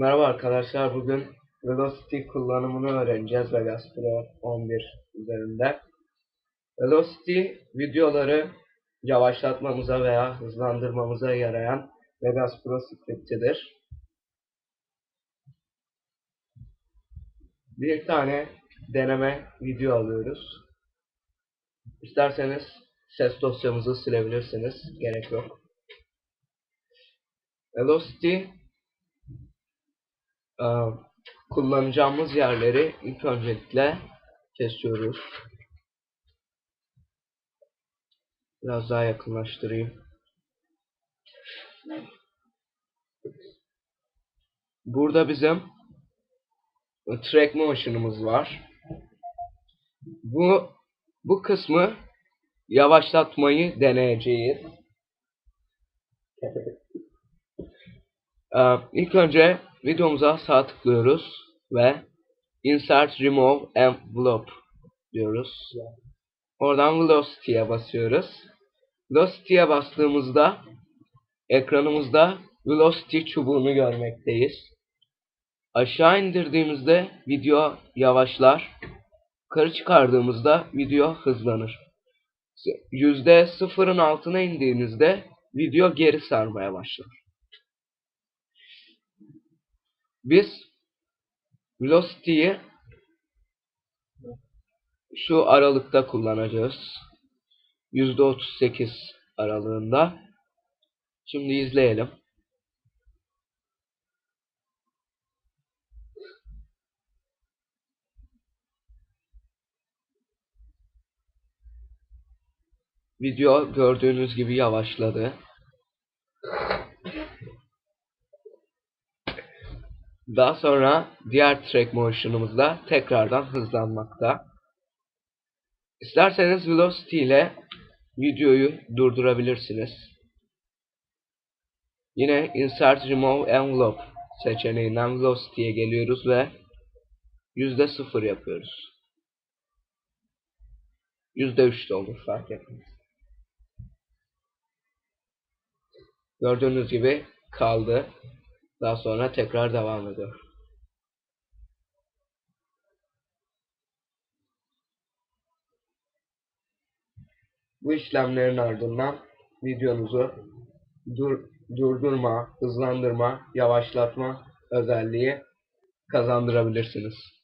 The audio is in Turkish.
Merhaba arkadaşlar. Bugün Velocity kullanımını öğreneceğiz Vegas Pro 11 üzerinde. Velocity videoları yavaşlatmamıza veya hızlandırmamıza yarayan Vegas Pro scriptidir. Bir tane deneme video alıyoruz. İsterseniz ses dosyamızı silebilirsiniz. Gerek yok. Velocity e, kullanacağımız yerleri ilk öncelikle kesiyoruz. Biraz daha yakınlaştırayım. Burada bizim track motion'ımız var. Bu bu kısmı yavaşlatmayı deneyeceğiz. Ee, ilk önce videomuza sağ tıklıyoruz ve Insert Remove Envelope diyoruz. Oradan Velocity'ye basıyoruz. Velocity'ye bastığımızda ekranımızda Velocity çubuğunu görmekteyiz. Aşağı indirdiğimizde video yavaşlar. Yukarı çıkardığımızda video hızlanır. Yüzde sıfırın altına indiğinizde video geri sarmaya başlar. Biz Velocity'yi şu aralıkta kullanacağız. %38 aralığında. Şimdi izleyelim. Video gördüğünüz gibi yavaşladı. Daha sonra diğer track motion'ımızda tekrardan hızlanmakta. İsterseniz velocity ile videoyu durdurabilirsiniz. Yine insert remove envelope seçeneğinden velocity'ye geliyoruz ve %0 yapıyoruz. %3 de olur fark etmez. Gördüğünüz gibi kaldı. Daha sonra tekrar devam ediyor. Bu işlemlerin ardından videonuzu dur durdurma, hızlandırma, yavaşlatma özelliği kazandırabilirsiniz.